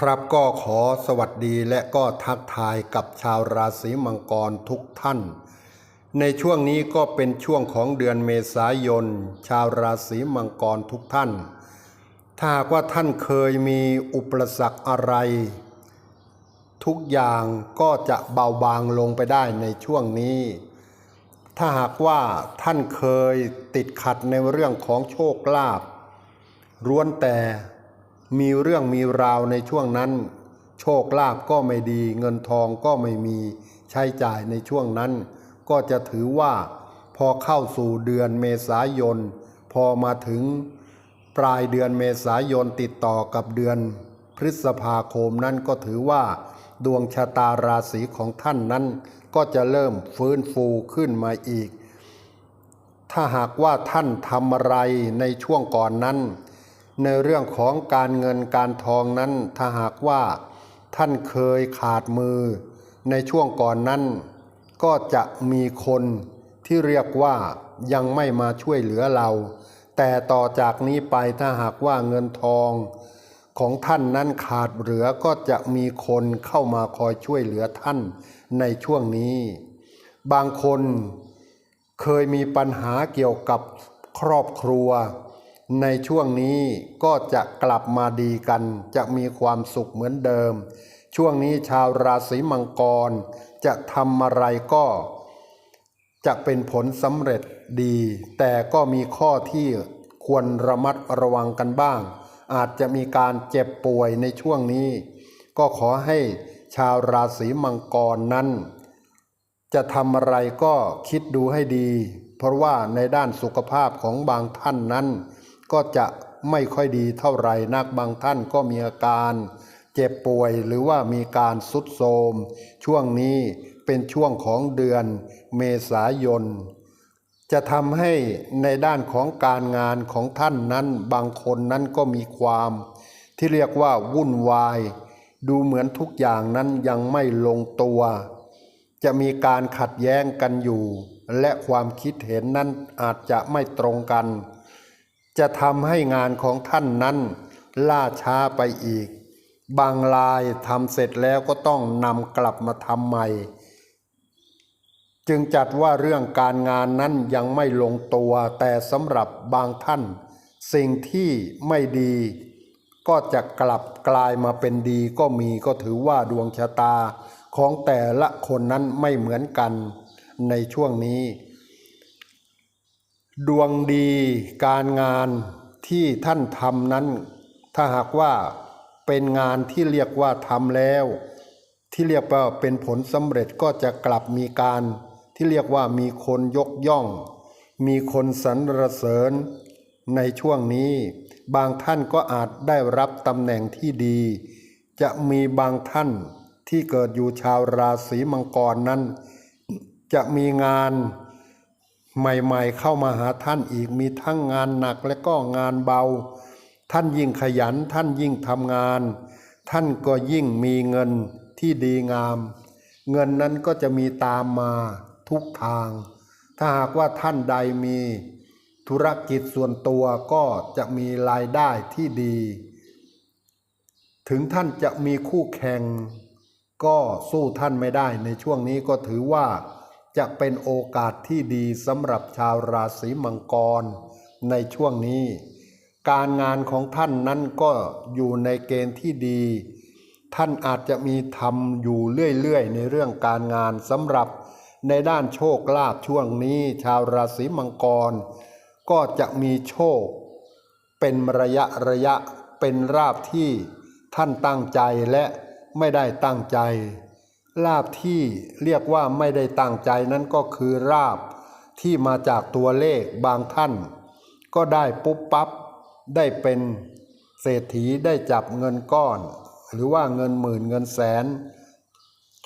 ครับก็ขอสวัสดีและก็ทักทายกับชาวราศีมังกรทุกท่าน ในช่วงนี้ก็เป็นช่วงของเดือนเมษายน ชาวราศีมังกรทุกท่าน ถ้าว่าท่านเคยมีอุปสรรคอะไร ทุกอย่างก็จะเบาบางลงไปได้ในช่วงนี้ ถ้าหากว่าท่านเคยติดขัดในเรื่องของโชคลาภร้วนแต่ มีเรื่องมีราวในช่วงนั้น โชคลาภก็ไม่ดี เงินทองก็ไม่มีใช้จ่ายในช่วงนั้น ก็จะถือว่า พอเข้าสู่เดือนเมษายน พอมาถึงปลายเดือนเมษายนติดต่อกับเดือนพฤษภาคมนั้นก็ถือว่า ดวงชะตาราศีของท่านนั้น ก็จะเริ่มฟื้นฟูขึ้นมาอีก ถ้าหากว่าท่านทำอะไรในช่วงก่อนนั้น ในเรื่องของการเงินการทองนั้นถ้าหากว่า ท่านเคยขาดมือ ในช่วงก่อนนั้น ก็จะมีคนที่เรียกว่ายังไม่มาช่วยเหลือเรา แต่ต่อจากนี้ไปถ้าหากว่าเงินทอง ของท่านนั้นขาดเหลือก็จะมีคนเข้ามาคอยช่วยเหลือท่านในช่วงนี้ บางคนเคยมีปัญหาเกี่ยวกับครอบครัว ในช่วงนี้ก็จะกลับมาดีกัน จะมีความสุขเหมือนเดิม ช่วงนี้ชาวราศีมังกร จะทำอะไรก็ จะเป็นผลสำเร็จดี แต่ก็มีข้อที่ควรระมัดระวังกันบ้าง อาจจะมีการเจ็บป่วยในช่วงนี้ ก็ขอให้ชาวราศีมังกรนั้น จะทำอะไรก็คิดดูให้ดี เพราะว่าในด้านสุขภาพของบางท่านนั้น ก็จะไม่ค่อยดีเท่าไหร่นักบางท่านก็มีอาการเจ็บป่วยหรือว่ามีการสุดโทมช่วงนี้เป็นช่วงของเดือนเมษายน จะทำให้ในด้านของการงานของท่านนั้นบางคนนั้นก็มีความ ที่เรียกว่าวุ่นวาย ดูเหมือนทุกอย่างนั้นยังไม่ลงตัว จะมีการขัดแย้งกันอยู่ และความคิดเห็นนั้นอาจจะไม่ตรงกัน จะทำให้งานของท่านนั้น ล่าช้าไปอีก บางลายทำเสร็จแล้วก็ต้องนำกลับมาทำใหม่ จึงจัดว่าเรื่องการงานนั้นยังไม่ลงตัวแต่สำหรับบางท่าน สิ่งที่ไม่ดี ก็จะกลับกลายมาเป็นดีก็มีก็ถือว่าดวงชะตาของแต่ละคนนั้นไม่เหมือนกันในช่วงนี้ ดวงดีการงานที่ท่านทำนั้น ถ้าหากว่าเป็นงานที่เรียกว่าทำแล้ว ที่เรียกว่าเป็นผลสำเร็จก็จะกลับมีการที่เรียกว่ามีคนยกย่อง มีคนสรรเสริญ ในช่วงนี้ บางท่านก็อาจได้รับตำแหน่งที่ดี จะมีบางท่านที่เกิดอยู่ชาวราศีมังกรนั้น จะมีงาน ใหม่ๆเข้ามาหาท่านอีกมีทั้งงานหนักและก็งานเบา ท่านยิ่งขยันท่านยิ่งทำงาน ท่านก็ยิ่งมีเงินที่ดีงาม เงินนั้นก็จะมีตามมาทุกทาง ถ้าหากว่าท่านใดมีธุรกิจส่วนตัวก็จะมีรายได้ที่ดี ถึงท่านจะมีคู่แข่ง ก็สู้ท่านไม่ได้ในช่วงนี้ก็ถือว่า จะเป็นโอกาสที่ดีสำหรับชาวราศีมังกร ในช่วงนี้ การงานของท่านนั้นก็อยู่ในเกณฑ์ที่ดี ท่านอาจจะมีทำอยู่เรื่อยๆ ในเรื่องการงานสำหรับในด้านโชคลาภช่วงนี้ ชาวราศีมังกร ก็จะมีโชค เป็นระยะระยะเป็นราบที่ท่านตั้งใจและไม่ได้ตั้งใจ ลาบที่เรียกว่าไม่ได้ตั้งใจนั้นก็คือราบที่มาจากตัวเลขบางท่าน ก็ได้ปุ๊บปั๊บได้เป็นเศรษฐีได้จับเงินก้อน หรือว่าเงินหมื่นเงินแสน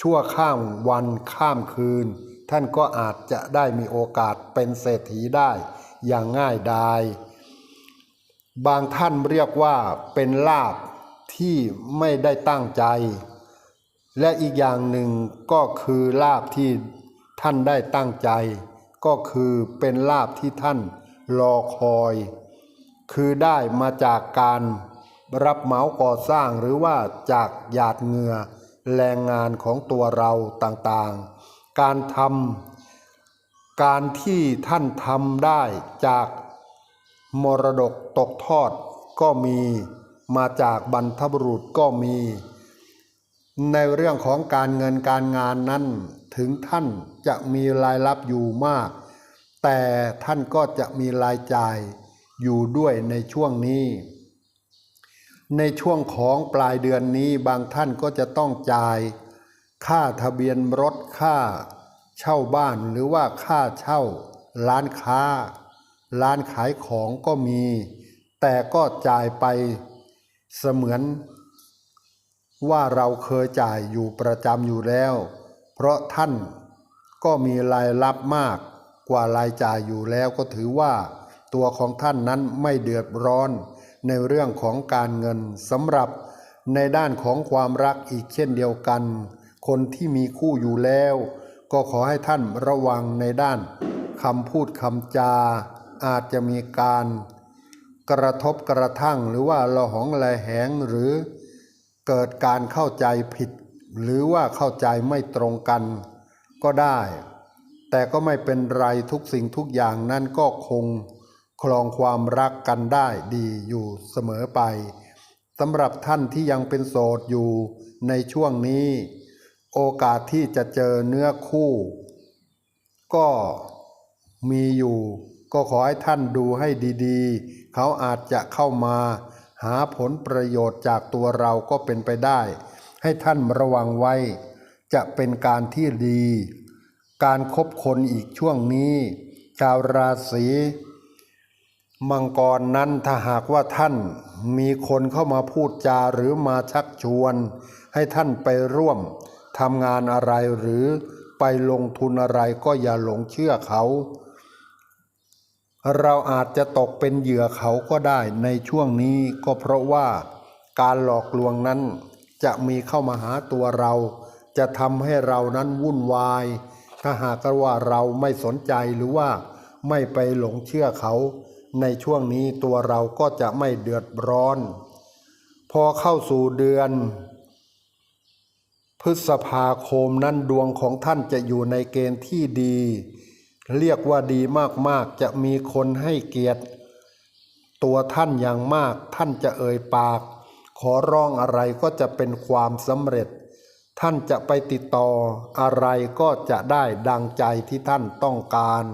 ชั่วข้ามวันข้ามคืน ท่านก็อาจจะได้มีโอกาสเป็นเศรษฐีได้อย่างง่ายดายบางท่านเรียกว่าเป็นลาบที่ไม่ได้ตั้งใจ และอีกอย่างหนึ่งก็คือลาบที่ท่านได้ตั้งใจ ก็คือเป็นลาบที่ท่านรอคอย คือได้มาจากการรับเหมาก่อสร้างหรือว่าจากหยาดเหงื่อแรงงานของตัวเราต่างๆ การทำการที่ท่านทำได้จากมรดกตกทอดก็มี มาจากบรรพบุรุษก็มี ในเรื่องของการเงินการงานนั้น ถึงท่านจะมีรายรับอยู่มาก แต่ท่านก็จะมีรายจ่ายอยู่ด้วยในช่วงนี้ ในช่วงของปลายเดือนนี้บางท่านก็จะต้องจ่าย ค่าทะเบียนรถค่า เช่าบ้านหรือว่าค่าเช่า ร้านค้า ร้านขายของก็มี แต่ก็จ่ายไปเสมือน ว่าเราเคยจ่ายอยู่ประจำอยู่แล้ว เพราะท่านก็มีรายรับมากกว่ารายจ่ายอยู่แล้วก็ถือว่าตัวของท่านนั้นไม่เดือดร้อน ในเรื่องของการเงินสำหรับในด้านของความรักอีกเช่นเดียวกัน คนที่มีคู่อยู่แล้ว ก็ขอให้ท่านระวังในด้านคำพูดคำจา อาจจะมีการ กระทบกระทั่งหรือว่าละหองละแหงหรือ เกิดการเข้าใจผิด หรือว่าเข้าใจไม่ตรงกันก็ได้ แต่ก็ไม่เป็นไรทุกสิ่งทุกอย่างนั้นก็คงคลองความรักกันได้ดีอยู่เสมอไปสำหรับท่านที่ยังเป็นโสดอยู่ในช่วงนี้ โอกาสที่จะเจอเนื้อคู่ ก็มีอยู่ ก็ขอให้ท่านดูให้ดีๆ เขาอาจจะเข้ามา หาผลประโยชน์จากตัวเราก็เป็นไปได้ ให้ท่านระวังไว้ จะเป็นการที่ดี การคบคนอีกช่วงนี้ ชาวราศีมังกรนั้นถ้าหากว่าท่านมีคนเข้ามาพูดจาหรือมาชักชวน ให้ท่านไปร่วมทำงานอะไรหรือไปลงทุนอะไรก็อย่าหลงเชื่อเขา เราอาจจะตกเป็นเหยื่อเขาก็ได้ในช่วงนี้ก็เพราะว่าการหลอกลวงนั้นจะมีเข้ามาหาตัวเรา จะทำให้เรานั้นวุ่นวาย ถ้าหากว่าเราไม่สนใจหรือว่าไม่ไปหลงเชื่อเขา ในช่วงนี้ตัวเราก็จะไม่เดือดร้อน พอเข้าสู่เดือน พฤษภาคมนั้นดวงของท่านจะอยู่ในเกณฑ์ที่ดี เรียกว่าดีมากๆ จะมีคนให้เกียรติ ตัวท่านอย่างมากท่านจะเอ่ยปาก ขอร้องอะไรก็จะเป็นความสำเร็จ ท่านจะไปติดต่ออะไรก็จะได้ดังใจที่ท่านต้องการ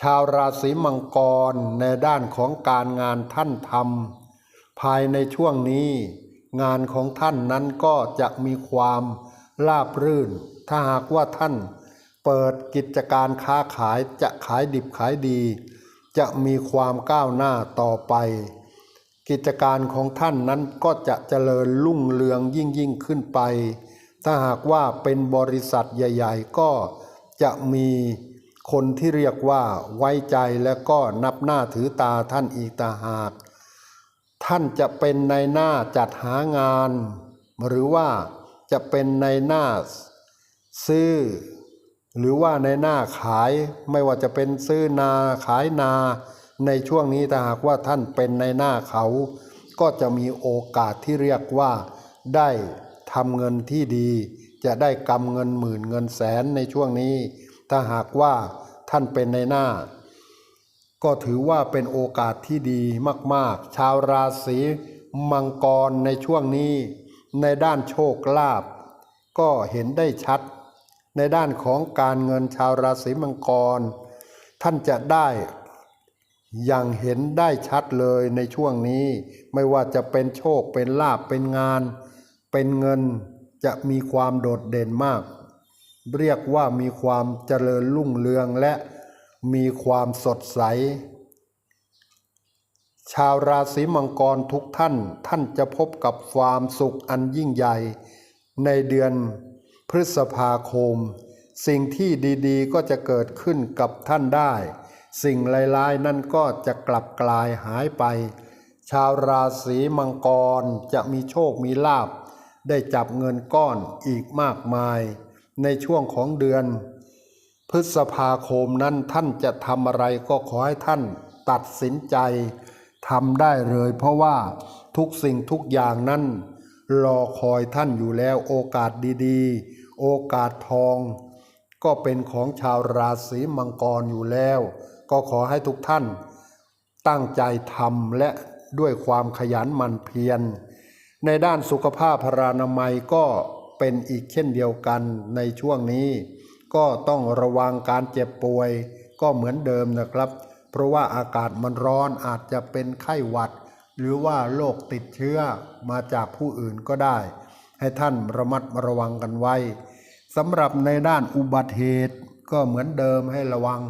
ชาวราศีมังกรในด้านของการงานท่านทำภายในช่วงนี้งานของท่านนั้นก็จะมีความราบรื่น ถ้าหากว่าท่าน เปิดกิจการค้าขายจะขายดิบขายดี จะมีความก้าวหน้าต่อไป กิจการของท่านนั้นก็จะเจริญรุ่งเรืองยิ่งยิ่งขึ้นไป ถ้าหากว่าเป็นบริษัทใหญ่ ๆ ก็จะมีคนที่เรียกว่าไว้ใจและก็นับหน้าถือตาท่านอีกตางหาก ท่านจะเป็นในหน้าจัดหางาน หรือว่าจะเป็นในหน้าซื้อ หรือว่าในหน้าขายไม่ว่าจะเป็นซื้อนาขายนา ในช่วงนี้ถ้าหากว่าท่านเป็นในหน้าเขา ก็จะมีโอกาสที่เรียกว่า ได้ทำเงินที่ดี จะได้กำเงินหมื่นเงินแสนในช่วงนี้ ถ้าหากว่าท่านเป็นในหน้า ก็ถือว่าเป็นโอกาสที่ดีมากๆ ชาวราศีมังกรในช่วงนี้ ในด้านโชคลาภก็เห็นได้ชัด ในด้านของการเงินชาวราศีมังกร ท่านจะได้อย่างเห็นได้ชัดเลยในช่วงนี้ ไม่ว่าจะเป็นโชคเป็นลาภเป็นงาน เป็นเงินจะมีความโดดเด่นมาก เรียกว่ามีความเจริญรุ่งเรืองและมีความสดใส ชาวราศีมังกรทุกท่านท่านจะพบกับความสุขอันยิ่งใหญ่ ในเดือน พฤษภาคม สิ่งที่ดีๆ ก็จะเกิดขึ้นกับท่านได้ สิ่งร้ายๆ นั่นก็จะกลับกลายหายไป ชาวราศีมังกรจะมีโชคมีลาภได้จับเงินก้อนอีกมากมาย ในช่วงของเดือน พฤษภาคมนั้นท่านจะทำอะไรก็ขอให้ท่านตัดสินใจทำได้เลยเพราะว่าทุกสิ่งทุกอย่างนั้นรอคอยท่านอยู่แล้วโอกาสดีๆ โอกาสทอง ก็เป็นของชาวราศีมังกรอยู่แล้ว ก็ขอให้ทุกท่าน ตั้งใจทำและด้วยความขยันหมั่นเพียร ในด้านสุขภาพพรานามัยก็เป็นอีกเช่นเดียวกันในช่วงนี้ ก็ต้องระวังการเจ็บป่วย ก็เหมือนเดิมนะครับ เพราะว่าอากาศมันร้อนอาจจะเป็นไข้หวัด หรือว่าโรคติดเชื้อมาจากผู้อื่นก็ได้ ให้ท่านระมัดระวังกันไว้ สำหรับในด้านอุบัติเหตุก็เหมือนเดิมให้ระวัง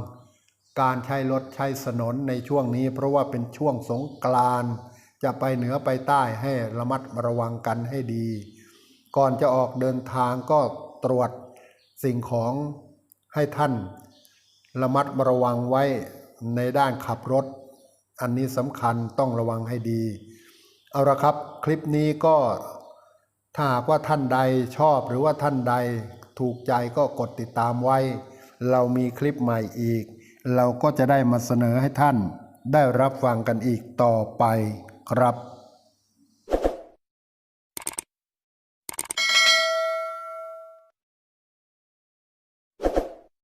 การใช้รถใช้ถนนในช่วงนี้ เพราะว่าเป็นช่วงสงกรานต์จะไปเหนือไปใต้ให้ระมัดระวังกันให้ดี ก่อนจะออกเดินทางก็ตรวจสิ่งของให้ท่าน ระมัดระวังไว้ในด้านขับรถ อันนี้สำคัญต้องระวังให้ดี เอาละครับ คลิปนี้ก็ถ้าหากว่าท่านใดชอบหรือว่าท่านใด ถูกใจก็กดติดตามไว้ เรามีคลิปใหม่อีก เราก็จะได้มาเสนอให้ท่าน ได้รับฟังกันอีกต่อไปครับ